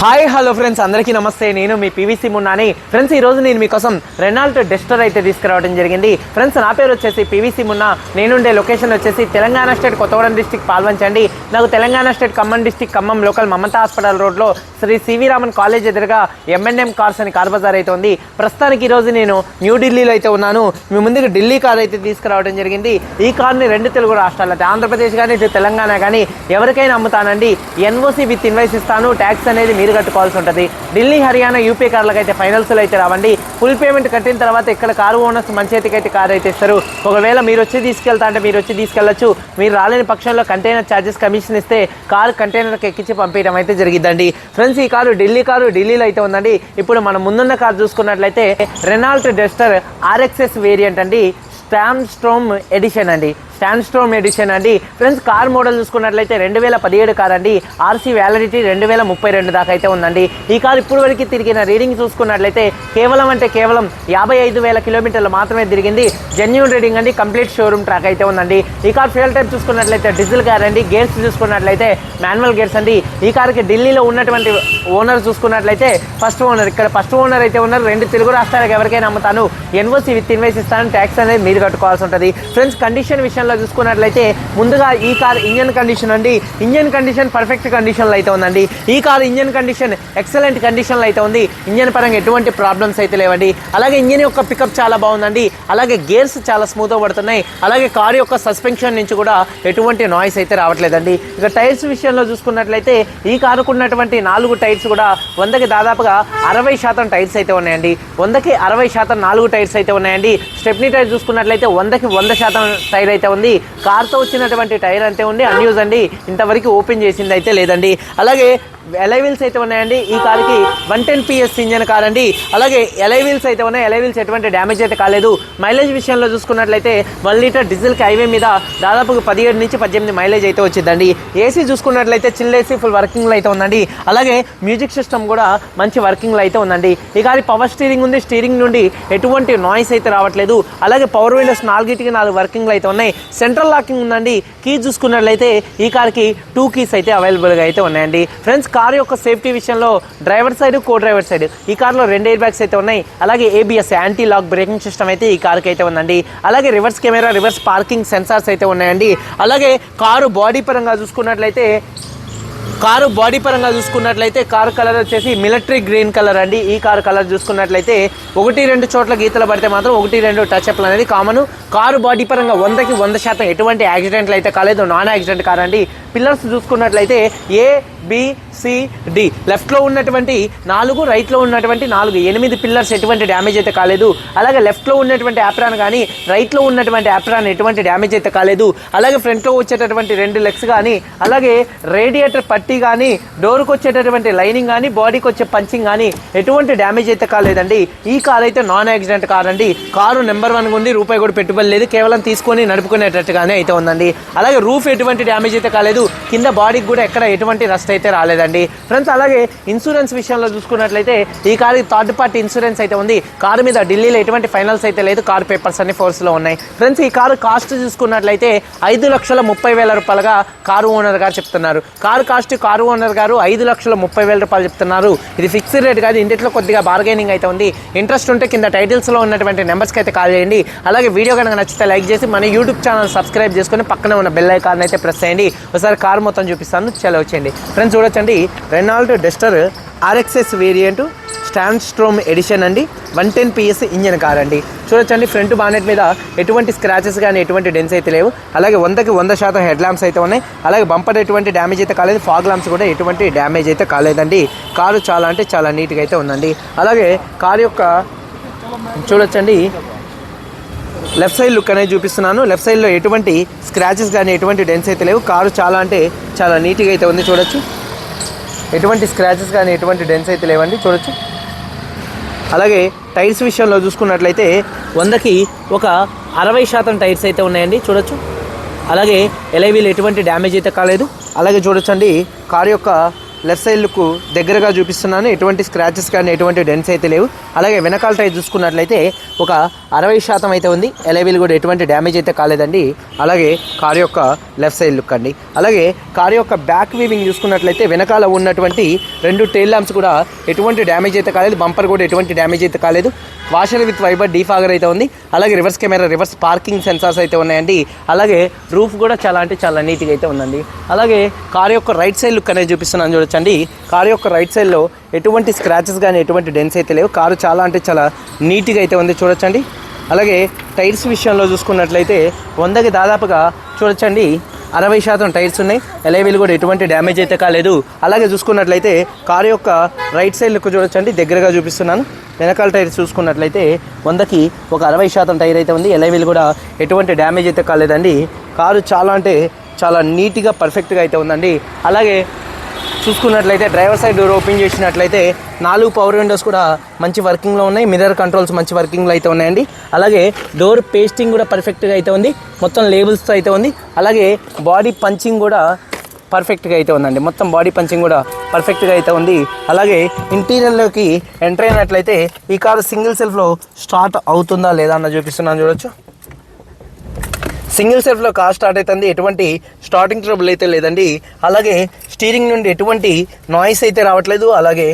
Hi hello friends అందరికీ నమస్తే. నేను మీ పీవీసీ మున్నాని ఫ్రెండ్స్ ఈ రోజు నేను మీకోసం రెనాల్ట్ డెస్టర్ అయితే తీసుకురావడం జరిగింది. ఫ్రెండ్స్ నా పేరు వచ్చేసి పీవీసీ మున్నా నేనుండే లొకేషన్ వచ్చేసి తెలంగాణ స్టేట్ కొత్తగూడెం డిస్టిక్ పాల్వంచండి. నాకు Telangana state Khammam district Khammam local Mamata hospital రోడ్లో శ్రీ సివి రామన్ కాలేజ్ ఎదురుగా ఎంఎన్ఎం కార్స్ అని కార్ బజార్ అయితే ఉంది. ప్రస్తుతానికి ఈరోజు నేను న్యూఢిల్లీలో అయితే ఉన్నాను. మీ ముందుకు ఢిల్లీ కార్ అయితే తీసుకురావడం జరిగింది. ఈ కార్ని రెండు తెలుగు రాష్ట్రాలు అయితే ఆంధ్రప్రదేశ్ కానీ తెలంగాణ కానీ ఎవరికైనా అమ్ముతానండి. ఎన్ఓసి విత్ ఇన్వైస్ ఇస్తాను. ట్యాక్స్ అనేది మీరు కట్టుకోవాల్సి ఉంటుంది. ఢిల్లీ హర్యానా యూపీ కార్లకు అయితే ఫైనల్స్లో అయితే రావండి. ఫుల్ పేమెంట్ కట్టిన తర్వాత ఇక్కడ కారు ఓనర్స్ మంచి చేతికి అయితే కారు అయితే ఇస్తారు. ఒకవేళ మీరు వచ్చి తీసుకెళ్తా అంటే మీరు వచ్చి తీసుకెళ్ళొచ్చు మీరు రాలేని పక్షంలో కంటైనర్ ఛార్జెస్ కమిషన్ ఇస్తే కారు కంటైనర్కి ఎక్కించి పంపించడం అయితే జరిగిద్దండి. ఫ్రెండ్స్ ఈ కారు ఢిల్లీ కారు ఢిల్లీలో అయితే ఉందండి. ఇప్పుడు మనం ముందున్న కారు చూసుకున్నట్లయితే రెనాల్ట్ డెస్టర్ ఆర్ఎక్స్ఎస్ వేరియంట్ అండి. స్టామ్ స్ట్రోమ్ ఎడిషన్ అండి. స్టాండ్ స్టోమ్ ఎడిషన్ అండి. ఫ్రెండ్స్ కార్ మోడల్ చూసుకున్నట్లయితే రెండు వేల పదిహేడు కార్ అండి. ఆర్సీ వ్యాలిడిటీ రెండు వేల ముప్పై రెండు దాకా అయితే ఉందండి. ఈ కార్ ఇప్పుడు వరకు తిరిగిన రీడింగ్ చూసుకున్నట్లయితే కేవలం అంటే కేవలం యాభై ఐదు వేల కిలోమీటర్లు మాత్రమే తిరిగింది. జెన్యున్ రీడింగ్ అండి. కంప్లీట్ షోరూమ్ ట్రాక్ అయితే ఉందండి. ఈ కార్ ఫ్యూల్ టైప్ చూసుకున్నట్లయితే డీజిల్ కార్ అండి. గేర్స్ చూసుకున్నట్లయితే మాన్యువల్ గేర్స్ అండి. ఈ కార్కి ఢిల్లీలో ఉన్నటువంటి ఓనర్ చూసుకున్నట్లయితే ఫస్ట్ ఓనర్ ఇక్కడ ఫస్ట్ ఓనర్ అయితే ఉన్నారు. రెండు తెలుగు రాష్ట్రాలకు ఎవరికైనా అమ్ముతాను. ఎన్ఓసి విత్ ఇన్వైస్ ఇస్తాను ట్యాక్స్ అనేది మీరు కట్టుకోవాల్సి ఉంటుంది. ఫ్రెండ్స్ కండిషన్ విషయం కండిషన్లో చూసుకున్నట్లయితే ముందుగా ఈ కార్ ఇంజన్ కండిషన్ అండి. ఇంజన్ కండిషన్ పర్ఫెక్ట్ కండిషన్లో అయితే ఉందండి. ఈ కార్ ఇంజన్ కండిషన్ ఎక్సలెంట్ కండిషన్లో అయితే ఉంది. ఇంజన్ పరంగా ఎటువంటి ప్రాబ్లమ్స్ అయితే లేవండి. అలాగే ఇంజన్ యొక్క పికప్ చాలా బాగుందండి. అలాగే గేర్స్ చాలా స్మూత్గా పడుతున్నాయి. అలాగే కార్ యొక్క సస్పెన్షన్ నుంచి కూడా ఎటువంటి నాయిస్ అయితే రావట్లేదండి. ఇక టైర్స్ విషయంలో చూసుకున్నట్లయితే ఈ కారుకు ఉన్నటువంటి నాలుగు టైర్స్ కూడా వందకి దాదాపుగా అరవై శాతం టైర్స్ అయితే ఉన్నాయండి. వందకి అరవై శాతం నాలుగు టైర్స్ అయితే ఉన్నాయండి. స్టెప్నీ టైర్ చూసుకున్నట్లయితే వందకి వంద శాతం టైర్ అయితే ఉంది కార్తో వచ్చినటువంటి టైర్ అంతే ఉంది. అన్యూజ్ అండి ఇంతవరకు ఓపెన్ చేసింది అయితే లేదండి. అలాగే ఎలైవిల్స్ అయితే ఉన్నాయండి. ఈ కార్కి one ten PS engine car అండి. అలాగే ఎలైవిల్స్ అయితే ఉన్నాయి. ఎలైవిల్స్ ఎటువంటి డ్యామేజ్ అయితే కాలేదు. మైలేజ్ విషయంలో చూసుకున్నట్లయితే వన్ లీటర్ డీజిల్కి హైవే మీద దాదాపు పదిహేడు నుంచి పద్దెనిమిది మైలేజ్ అయితే వచ్చిందండి. ఏసీ చూసుకున్నట్లయితే చిల్ ఏసీ ఫుల్ వర్కింగ్లో అయితే ఉందండి. అలాగే మ్యూజిక్ సిస్టమ్ కూడా మంచి వర్కింగ్లో అయితే ఉందండి. ఈ కారి పవర్ స్టీరింగ్ ఉంది. స్టీరింగ్ నుండి ఎటువంటి నాయిస్ అయితే రావట్లేదు. అలాగే పవర్ విండోస్ నాలుగిటికి నాలుగు వర్కింగ్లు అయితే ఉన్నాయి. సెంట్రల్ లాకింగ్ ఉందండి. కీ చూసుకున్నట్లయితే ఈ కార్కి టూ కీస్ అయితే అవైలబుల్గా అయితే ఉన్నాయండి. ఫ్రెండ్స్ కార్ యొక్క సేఫ్టీ విషయంలో driver side co driver side ఈ కార్లో రెండు ఎయిర్ బ్యాగ్స్ అయితే ఉన్నాయి. అలాగే ABS anti lock braking system అయితే ఈ కార్కి అయితే ఉందండి. అలాగే reverse camera reverse parking sensors అయితే ఉన్నాయండి. అలాగే కారు బాడీ పరంగా చూసుకున్నట్లయితే కారు బాడీ పరంగా చూసుకున్నట్లయితే కారు కలర్ వచ్చేసి మిలిటరీ గ్రీన్ కలర్ అండి. ఈ కారు కలర్ చూసుకున్నట్లయితే ఒకటి రెండు చోట్ల గీతలు పడితే మాత్రం ఒకటి రెండు టచ్ అప్లు అనేది కామన్ కారు బాడీ పరంగా వందకి వంద శాతం ఎటువంటి యాక్సిడెంట్లు అయితే కాలేదు. నాన్ యాక్సిడెంట్ కార్ అండి. పిల్లర్స్ చూసుకున్నట్లయితే ఏ బి సి డి. లెఫ్ట్లో ఉన్నటువంటి నాలుగు రైట్లో ఉన్నటువంటి నాలుగు. ఎనిమిది పిల్లర్స్ ఎటువంటి డ్యామేజ్ అయితే కాలేదు. అలాగే లెఫ్ట్లో ఉన్నటువంటి యాప్రాన్ కానీ రైట్లో ఉన్నటువంటి యాప్రాన్ ఎటువంటి డ్యామేజ్ అయితే కాలేదు. అలాగే ఫ్రంట్లో వచ్చేటటువంటి రెండు లెగ్స్ కానీ అలాగే రేడియేటర్ పట్టీ కానీ డోర్కి వచ్చేటటువంటి లైనింగ్ కానీ బాడీకి వచ్చే పంచింగ్ కానీ ఎటువంటి డ్యామేజ్ అయితే కాలేదండి. ఈ కార్ అయితే నాన్ యాక్సిడెంట్ కార్ అండి. కారు నెంబర్ వన్ ఉంది. రూపాయి కూడా పెట్టుబడి లేదు. కేవలం తీసుకొని నడుపుకునేటట్టుగానే అయితే ఉందండి. అలాగే రూఫ్ ఎటువంటి డ్యామేజ్ అయితే కాలేదు. కింద బాడీకి కూడా ఎక్కడ ఎటువంటి రస్ట్ అయితే రాలేదండి. ఫ్రెండ్స్ అలాగే ఇన్సూరెన్స్ విషయంలో చూసుకున్నట్లయితే ఈ కారు థర్డ్ పార్టీ ఇన్సూరెన్స్ అయితే ఉంది. కారు మీద ఢిల్లీలో ఎటువంటి ఫైనల్స్ అయితే లేదు. కారు పేపర్స్ అన్ని ఫోర్స్లో ఉన్నాయి. ఫ్రెండ్స్ ఈ కారు కాస్ట్ చూసుకున్నట్లయితే ఐదు లక్షల ముప్పై వేల రూపాయలుగా కారు ఓనర్ గారు చెప్తున్నారు. కారు కాస్ట్ కారు ఓనర్ గారు ఐదు లక్షల ముప్పై వేల రూపాయలు చెప్తున్నారు. ఇది ఫిక్స్డ్ రేట్ కాదు. ఇంటిలో కొద్దిగా బార్గెనింగ్ అయితే ఉంది. ఇంట్రెస్ట్ ఉంటే కింద టైటిల్స్లో ఉన్నటువంటి నెంబర్స్కి అయితే కాల్ చేయండి. అలాగే వీడియో కనుక నచ్చితే లైక్ చేసి మన యూట్యూబ్ ఛానల్ సబ్స్క్రైబ్ చేసుకొని పక్కనే ఉన్న బెల్ ఐకాన్ అయితే ప్రెస్ చేయండి. ఒకసారి కారు మొత్తం చూపిస్తాను. చలో వచ్చేయండి. ఫ్రెండ్స్ చూడొచ్చండి. Renault Duster RXS variant sandstorm edition అండి. One ten PS engine car అండి. చూడొచ్చండి ఫ్రంట్ బానెట్ మీద ఎటువంటి స్క్రాచెస్ కానీ ఎటువంటి డెన్స్ అయితే లేవు. అలాగే వందకి వంద శాతం హెడ్ ల్యాంప్స్ అయితే ఉన్నాయి. అలాగే బంపర్ ఎటువంటి డ్యామేజ్ అయితే కాలేదు. ఫాగ్ ల్యాంప్స్ కూడా ఎటువంటి డ్యామేజ్ అయితే కాలేదండి. కారు చాలా అంటే చాలా నీట్గా అయితే ఉందండి. అలాగే కారు యొక్క చూడొచ్చండి. లెఫ్ట్ సైడ్ లుక్ అనేది చూపిస్తున్నాను. లెఫ్ట్ సైడ్లో ఎటువంటి స్క్రాచెస్ కానీ ఎటువంటి డెన్స్ అయితే లేవు. కారు చాలా అంటే చాలా నీట్గా అయితే ఉంది చూడొచ్చు. ఎటువంటి స్క్రాచెస్ కానీ ఎటువంటి డెన్స్ అయితే లేవండి. చూడొచ్చు. అలాగే టైర్స్ విషయంలో చూసుకున్నట్లయితే వందకి ఒక అరవై శాతం టైర్స్ అయితే ఉన్నాయండి. చూడొచ్చు. అలాగే ఎలైవీలు ఎటువంటి డ్యామేజ్ అయితే కాలేదు. అలాగే చూడొచ్చండి. కారు యొక్క లెఫ్ట్ సైడ్ లుక్ దగ్గరగా చూపిస్తున్నాను. ఎటువంటి స్క్రాచెస్ కానీ ఎటువంటి డెన్స్ అయితే లేవు. అలాగే వెనకాల టైర్ చూసుకున్నట్లయితే ఒక అరవై శాతం అయితే ఉంది. ఎలవీలు కూడా ఎటువంటి డ్యామేజ్ అయితే కాలేదండి. అలాగే కార్ యొక్క లెఫ్ట్ సైడ్ లుక్ అండి. అలాగే కార్ యొక్క బ్యాక్ వీవింగ్ చూసుకున్నట్లయితే వెనకాల ఉన్నటువంటి రెండు టైల్ ల్యాంప్స్ కూడా ఎటువంటి డ్యామేజ్ అయితే కాలేదు. బంపర్ కూడా ఎటువంటి డ్యామేజ్ అయితే కాలేదు. వాషర్ విత్ వైబర్ డీఫాగర్ అయితే ఉంది. అలాగే reverse camera reverse parking sensors అయితే ఉన్నాయండి. అలాగే రూఫ్ కూడా చాలా అంటే చాలా నీట్గా అయితే ఉందండి. అలాగే కార్ యొక్క రైట్ సైడ్ లుక్ అనేది చూపిస్తున్నాను అండి కారు యొక్క రైట్ సైడ్లో ఎటువంటి స్క్రాచెస్ కానీ ఎటువంటి డెన్స్ అయితే లేవు. కారు చాలా అంటే చాలా నీట్గా అయితే ఉంది చూడొచ్చండి. అలాగే టైర్స్ విషయంలో చూసుకున్నట్లయితే వందకి దాదాపుగా చూడొచ్చండి. అరవై శాతం టైర్స్ ఉన్నాయి. ఎలైవీలు కూడా ఎటువంటి డ్యామేజ్ అయితే కాలేదు. అలాగే చూసుకున్నట్లయితే కారు యొక్క రైట్ సైడ్ లుక్ చూడొచ్చండి. దగ్గరగా చూపిస్తున్నాను. వెనకాల టైర్స్ చూసుకున్నట్లయితే వందకి ఒక అరవై శాతం టైర్ అయితే ఉంది. ఎలైవీలు కూడా ఎటువంటి డ్యామేజ్ అయితే కాలేదండి. కారు చాలా అంటే చాలా నీట్గా పర్ఫెక్ట్గా అయితే ఉందండి. అలాగే చూసుకున్నట్లయితే డ్రైవర్ సైడ్ డోర్ ఓపెన్ చేసినట్లయితే నాలుగు పవర్ విండోస్ కూడా మంచి వర్కింగ్లో ఉన్నాయి. మిర్రర్ కంట్రోల్స్ మంచి వర్కింగ్లో అయితే ఉన్నాయండి. అలాగే డోర్ పేస్టింగ్ కూడా పర్ఫెక్ట్గా అయితే ఉంది. మొత్తం లేబుల్స్తో అయితే ఉంది. అలాగే బాడీ పంచింగ్ కూడా పర్ఫెక్ట్గా అయితే ఉందండి. మొత్తం బాడీ పంచింగ్ కూడా పర్ఫెక్ట్గా అయితే ఉంది. అలాగే ఇంటీరియర్లోకి ఎంటర్ అయినట్లయితే ఈ కారు సింగిల్ సెల్ఫ్లో స్టార్ట్ అవుతుందా లేదా అన్న చూపిస్తున్నాను చూడొచ్చు. సింగిల్ సెల్ఫ్లో కార్ స్టార్ట్ అవుతుంది ఎటువంటి స్టార్టింగ్ ట్రబుల్ అయితే లేదండి. అలాగే స్టీరింగ్ నుండి ఎటువంటి నాయిస్ అయితే రావట్లేదు. అలాగే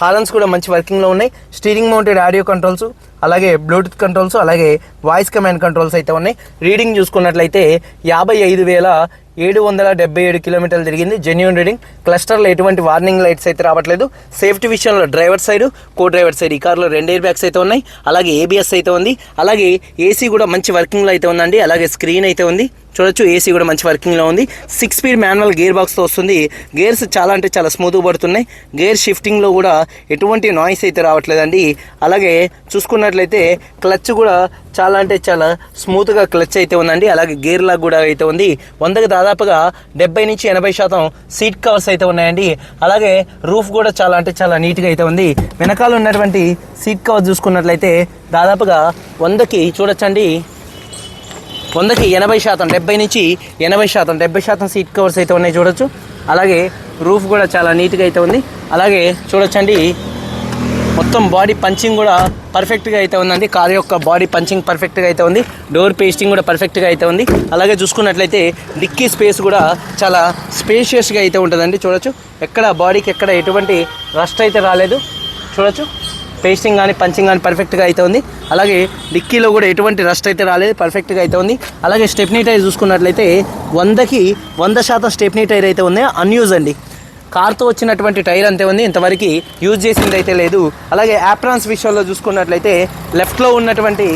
హార్న్స్ కూడా మంచి వర్కింగ్లో ఉన్నాయి. స్టీరింగ్ మౌంటెడ్ ఆడియో కంట్రోల్స్ అలాగే బ్లూటూత్ కంట్రోల్స్ అలాగే వాయిస్ కమాండ్ కంట్రోల్స్ అయితే ఉన్నాయి. రీడింగ్ చూసుకున్నట్లయితే యాభై ఐదు వేల ఏడు వందల డెబ్బై ఏడు కిలోమీటర్లు తిరిగింది. జెన్యున్ రీడింగ్ క్లస్టర్లో ఎటువంటి వార్నింగ్ లైట్స్ అయితే రావట్లేదు. సేఫ్టీ విషయంలో driver side co driver side ఈ కార్లో రెండు ఎయిర్ బ్యాగ్స్ అయితే ఉన్నాయి. అలాగే ఏబిఎస్ అయితే ఉంది. అలాగే ఏసీ కూడా మంచి వర్కింగ్లో అయితే ఉందండి. అలాగే స్క్రీన్ అయితే ఉంది. చూడొచ్చు ఏసీ కూడా మంచి వర్కింగ్లో ఉంది. సిక్స్ స్పీడ్ మాన్యువల్ గేర్ బాక్స్తో వస్తుంది. గేర్స్ చాలా అంటే చాలా స్మూత్గా పడుతున్నాయి. గేర్ షిఫ్టింగ్లో కూడా ఎటువంటి నాయిస్ అయితే రావట్లేదండి. అలాగే చూసుకున్నట్లయితే క్లచ్ కూడా చాలా అంటే చాలా స్మూత్గా క్లచ్ అయితే ఉందండి. అలాగే గేర్ లాగ్ కూడా అయితే ఉంది. వందకు దాదాపుగా డెబ్బై నుంచి ఎనభై శాతం సీట్ కవర్స్ అయితే ఉన్నాయండి. అలాగే రూఫ్ కూడా చాలా అంటే చాలా నీట్గా అయితే ఉంది. వెనకాల ఉన్నటువంటి సీట్ కవర్ చూసుకున్నట్లయితే దాదాపుగా వందకి చూడొచ్చండి. వందకి ఎనభై శాతం డెబ్బై నుంచి ఎనభై శాతం డెబ్బై శాతం సీట్ కవర్స్ అయితే ఉన్నాయి చూడొచ్చు. అలాగే రూఫ్ కూడా చాలా నీట్గా అయితే ఉంది. అలాగే చూడొచ్చండి మొత్తం బాడీ పంచింగ్ కూడా పర్ఫెక్ట్గా అయితే ఉందండి. కార్ యొక్క బాడీ పంచింగ్ పర్ఫెక్ట్గా అయితే ఉంది. డోర్ పేస్టింగ్ కూడా పర్ఫెక్ట్గా అయితే ఉంది. అలాగే చూసుకున్నట్లయితే డిక్కీ స్పేస్ కూడా చాలా స్పేషియస్గా అయితే ఉంటుందండి. చూడొచ్చు ఎక్కడ బాడీకి ఎక్కడ ఎటువంటి రస్ట్ అయితే రాలేదు. చూడొచ్చు. పేస్టింగ్ కానీ పంచింగ్ కానీ పర్ఫెక్ట్గా అయితే ఉంది. అలాగే డిక్కీలో కూడా ఎటువంటి రస్ట్ అయితే రాలేదు పర్ఫెక్ట్గా అయితే ఉంది. అలాగే స్టెప్నీ టైర్ చూసుకున్నట్లయితే వందకి వంద శాతం స్టెప్నీ టైర్ అయితే ఉంది అన్యూజ్ అండి. కార్తో వచ్చినటువంటి టైర్ అంతే ఉంది. ఇంతవరకు యూజ్ చేసింది అయితే లేదు. అలాగే యాప్రాన్స్ విషయంలో చూసుకున్నట్లయితే లెఫ్ట్లో ఉన్నటువంటి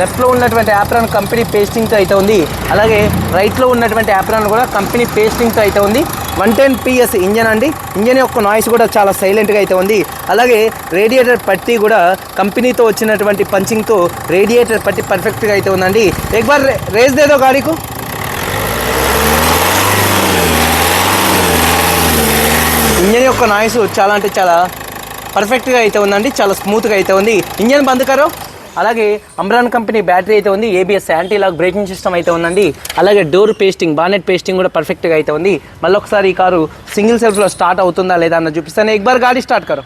లెఫ్ట్లో ఉన్నటువంటి యాప్రాన్ కంపెనీ పేస్టింగ్తో అయితే ఉంది. అలాగే రైట్లో ఉన్నటువంటి యాప్రాన్ కూడా కంపెనీ పేస్టింగ్తో అయితే ఉంది. వన్ టెన్ పిఎస్ ఇంజన్ అండి. ఇంజన్ యొక్క నాయిస్ కూడా చాలా సైలెంట్గా అయితే ఉంది. అలాగే రేడియేటర్ పట్టి కూడా కంపెనీతో వచ్చినటువంటి పంచింగ్తో రేడియేటర్ పట్టి పర్ఫెక్ట్గా అయితే ఉందండి. ఎక్బార్ రేస్ దేదో గాడీకు. ఇంజన్ యొక్క నాయిస్ చాలా అంటే చాలా పర్ఫెక్ట్గా అయితే ఉందండి. చాలా స్మూత్గా అయితే ఉంది. ఇంజన్ బంద్ కరో. అలాగే అమ్రాన్ కంపెనీ బ్యాటరీ అయితే ఉంది ABS anti lock braking system అయితే ఉందండి. అలాగే డోర్ పేస్టింగ్ బానెట్ పేస్టింగ్ కూడా పర్ఫెక్ట్గా అయితే ఉంది. మళ్ళీ ఒకసారి ఈ కారు సింగిల్ సెల్ఫ్లో స్టార్ట్ అవుతుందా లేదా అన్న చూపిస్తాను. ఎక్బార్ గాడి స్టార్ట్ కారు.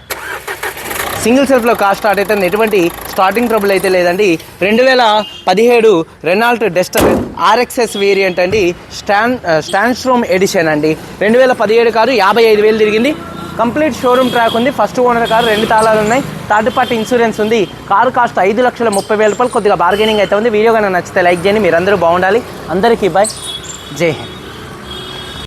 సింగిల్ సెల్ఫ్లో కార్ స్టార్ట్ అయితే ఎటువంటి స్టార్టింగ్ ట్రబుల్ అయితే లేదండి. రెండు వేల పదిహేడు రెనాల్ట్ డెస్టర్ ఆర్ఎక్స్ఎస్ వేరియంట్ అండి. స్టాన్ స్టాన్ స్ట్రోమ్ ఎడిషన్ అండి. రెండు వేల పదిహేడు కారు యాభై ఐదు వేలు తిరిగింది. కంప్లీట్ షోరూమ్ ట్రాక్ ఉంది. ఫస్ట్ ఓనర్ కారు రెండు తాళాలు ఉన్నాయి. థర్డ్ పార్టీ ఇన్సూరెన్స్ ఉంది. కారు కాస్ట్ ఐదు లక్షల ముప్పై వేల రూపాయలు. కొద్దిగా బార్గెనింగ్ అయితే ఉంది. వీడియో కానీ నచ్చితే లైక్ చేయండి. మీరందరూ బాగుండాలి. అందరికీ బాయ్ జై హింద్.